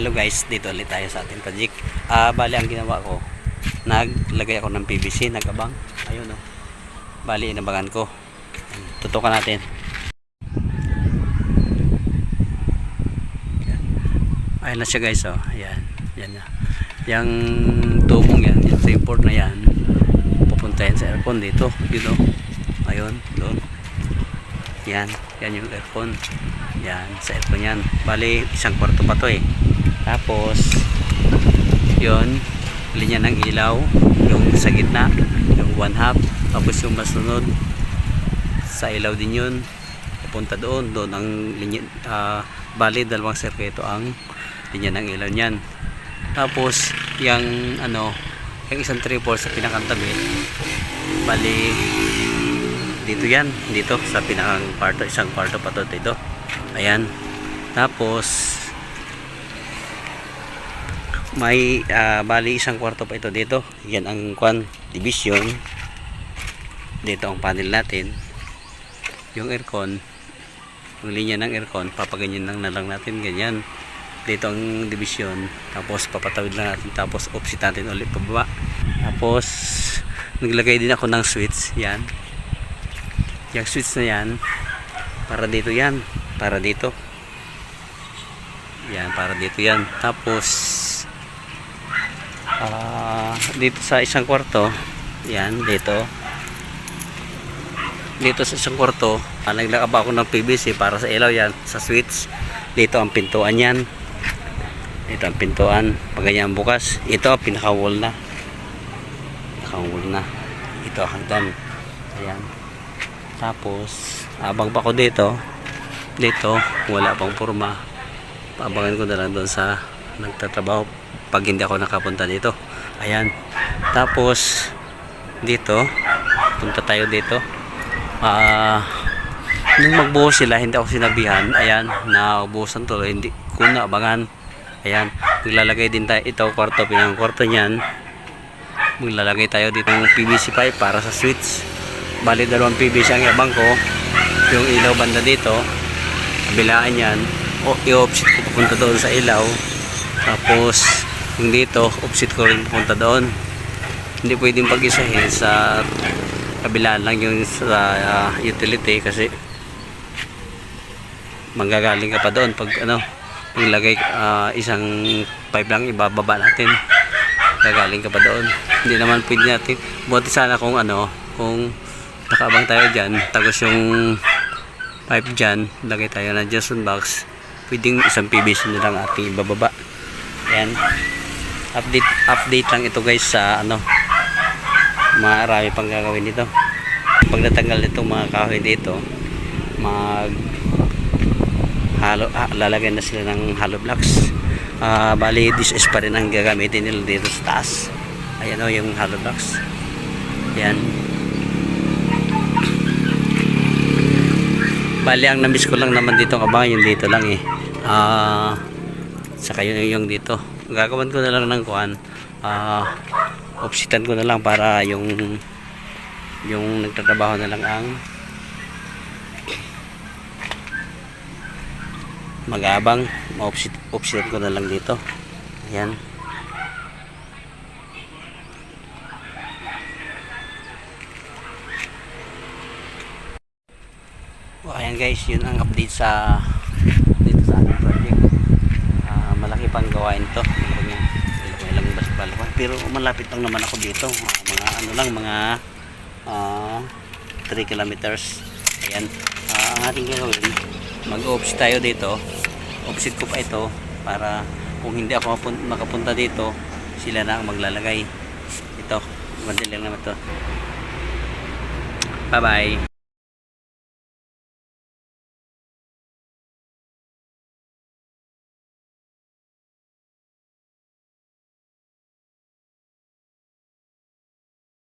Hello guys, dito ulit tayo sa ating project. Ah, bali ang ginawa ko, naglagay ako ng PVC, nagabang. Ayun oh. Bali inabangan ko. Tutukan natin. Ayan na siya guys oh. Ayan. Yan na. Yung tubong yan, yung import na yan, pupunta yan sa aircon dito. Dito. Ayun, doon. Yan, yan yung aircon. Yan, sa aircon yan. Bali, isang kwarto pa to eh. Tapos, yun, linya ng ilaw, yung sa gitna, yung one half. Tapos yung masunod, sa ilaw din yun. Pupunta doon, doon ang linya, ah, bali, dalawang sirkuito ang linya ng ilaw niyan. Tapos, yung ano, yung isang triple sa pinakatabi, bali, dito yan dito sa pinakang kwarto isang kwarto pa to dito ayan tapos may ah, bali isang kwarto pa ito dito. Yan ang kwan division. Dito ang panel natin. Yung aircon yung linya ng aircon papaganyan lang na lang natin ganyan. Dito ang division tapos papatawid lang natin tapos offset natin ulit pababa. Tapos naglagay din ako ng switch yan. Yung switch na yan para dito yan para dito. Yan para dito yan. Tapos ah, dito sa isang kwarto. Yan dito. Dito sa isang kwarto ah, naglakaba ako ng PVC para sa ilaw yan sa switch. Dito ang pintuan yan. Ito ang pintuan. Pag ganyan bukas ito pinaka wall na. Pinaka wall na. Ito hanggang. Ayan. Tapos abang pa ko dito. Dito wala pang forma paabangan ko na lang doon sa nagtatrabaho pag hindi ako nakapunta dito. Ayan. Tapos dito punta tayo dito. Ah nung magbuhos sila hindi ako sinabihan. Ayan naubusan tuloy. Hindi ko naabangan ayan maglalagay din tayo. Ito kwarto. Pinang kwarto niyan. Maglalagay tayo dito ng PVC pipe para sa switch. Bali dalawang PVC ang yabang ko. Yung ilaw banda dito. Kabilaan yan. O i-offset ko papunta doon sa ilaw. Tapos yung dito offset ko rin papunta doon. Hindi pwedeng pag-isahin sa kabilaan lang yung sa ah, utility kasi manggagaling ka pa doon pag ano ilagay ah, isang pipe lang ibababa natin. Gagaling ka pa doon. Hindi naman pwede natin buti sana kung ano kung nakaabang tayo dyan tagos yung pipe dyan lagay tayo ng Johnson box pwedeng isang PVC na lang ating ibababa. Yan update update lang ito guys sa ano marami pang gagawin dito. Pag natanggal itong mga kahoy dito mag halo, ah, lalagyan na sila ng hollow blocks. Ah, bali this is pa rin ang gagamitin nila dito sa taas. Ayan o yung hollow blocks. Yan bali ang namiss ko lang naman dito kabangan yung dito lang eh. Ah saka yun yung dito gagawin ko na lang ng kuhan ah opsitan ko na lang para yung yung nagtatrabaho na lang ang mag-abang ma-opsit opsitan ko na lang dito. Ayan. O, ayan guys, yun ang update sa dito sa ating project. Ah, malaki pang gawain to. Ilang, ilang, ilang basbal Pero malapit lang naman ako dito. Ah, mga ano lang, mga ah, 3 kilometers. Ayan. Ah, ang ating gagawin, mag-offset tayo dito. Offset ko pa ito para kung hindi ako makapunta dito, sila na ang maglalagay. Ito, madali lang naman to. Bye-bye.